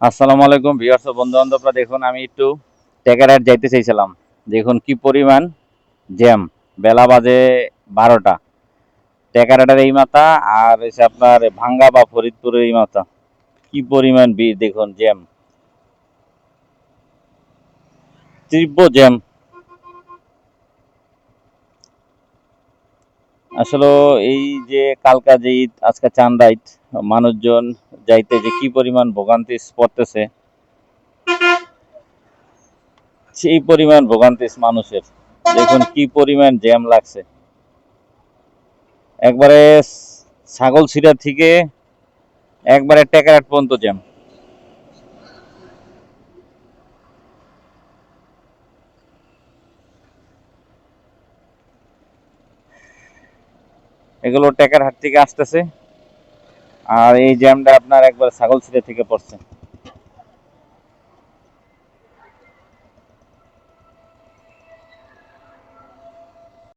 আসসালামু আলাইকুম ভিউয়ার্স বন্ধু বান্ধবরা দেখুন আমি একটু টেকারাট যাইতে চাইছিলাম। দেখুন কি পরিমাণ জ্যাম বেলা বাজে বারোটা। টেকারাটার এই মাথা আর এসে আপনার ভাঙ্গা বা ফরিদপুরের এই মাথা। কি পরিমাণ ভিড় দেখুন জ্যাম তীব্র জ্যাম আসলে এই যে কালকা যে ঈদ, আজকে চান্দা ঈদ মানুষজন যাইতে যে কি পরিমাণ ভোগান্তি পড়তেছে, সেই পরিমাণ ভোগান্তি মানুষের। দেখুন কি পরিমাণ জ্যাম লাগছে। একবারে ছাগল ছিড়া থেকে একবারে টেকারাট পর্যন্ত জ্যাম। এগুলো টেকার হাট থেকে আসতেছে। আর এই জ্যামটা আপনার একবার ছাগল ছিঁড়ে থেকে পড়ছে।